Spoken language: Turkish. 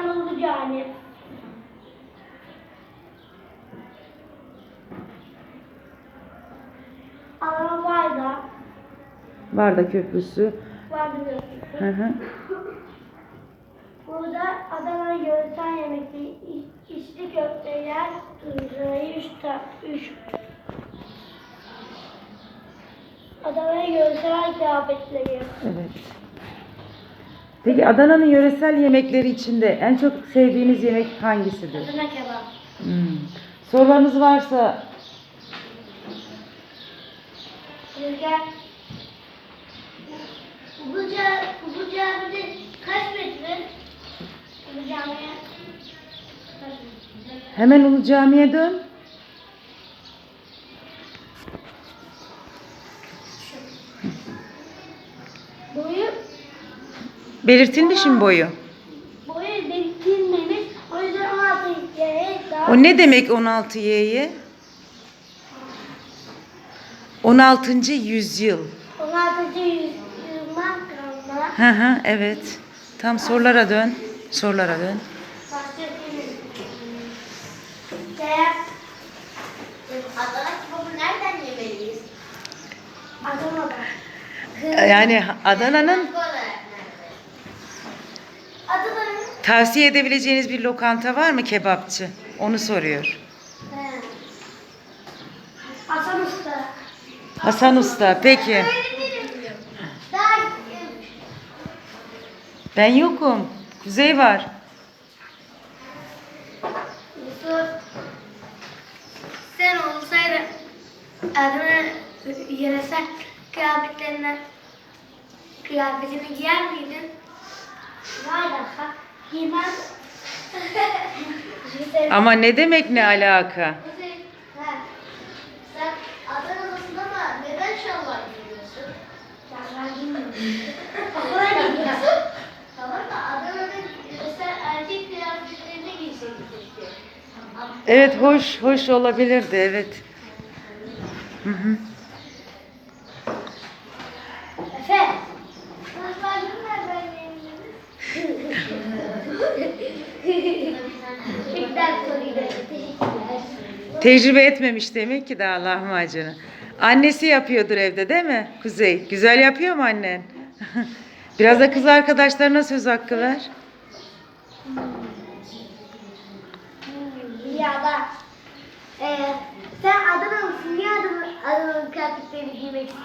Adanalı yani. Adana Varda. Varda Köprüsü. Varda Hı diyorsun. hı. Burada Adana yöresel yemekleri, iç- içli köfteler, ızgarayı üç üç. Adana yöresel kıyafetleri. Evet. Peki Adana'nın yöresel yemekleri içinde en çok sevdiğiniz yemek hangisidir? Adana kebap. Hmm. Sorularınız varsa Rüzgar. Ubulca, Ubulca bir de kaç metre? Bu camiye kaç metre? hemen Ulu Cami'ye dön. Belirtilmiş mi boyu? boyu belirtilmemiş. O yüzden 16 yere daha... O ne demek 16Y'ye? 16. yüzyıl. 16. yüzyıldan kalma. Hı hı evet. Tam sorulara dön. Sorulara dön. Adana kebabı nereden yemeliyiz? Adana'da. Yani Adana'nın? Tavsiye edebileceğiniz bir lokanta var mı kebapçı? Onu soruyor. He. Hasan Usta. Hasan Usta peki. Daha Ben yokum. Kuzey var. Yusuf. Sen olsaydın Adana yöresel kıyafetlerinden kıyafetini giyer miydin? Ama ne demek ne alaka? Kuzey, ha, sen Adana'lısın ama neden şalvar giyiyorsun? Ben giymiyorum. Okula gidiyorsun. Tamam da Adana'nın yöresel erkek kıyafetlerini giyseydin keşke. Evet hoş hoş olabilirdi evet. Hı hı. Tecrübe etmemiş demek ki daha lahmacunu. Annesi yapıyordur evde değil mi Kuzey? Güzel yapıyor mu annen? Biraz da kız arkadaşlarına söz hakkı ver. Ya da e, sen Adanalısın. Niye Adana, Adana'nın kıyafetlerini giymek istemiyorsun?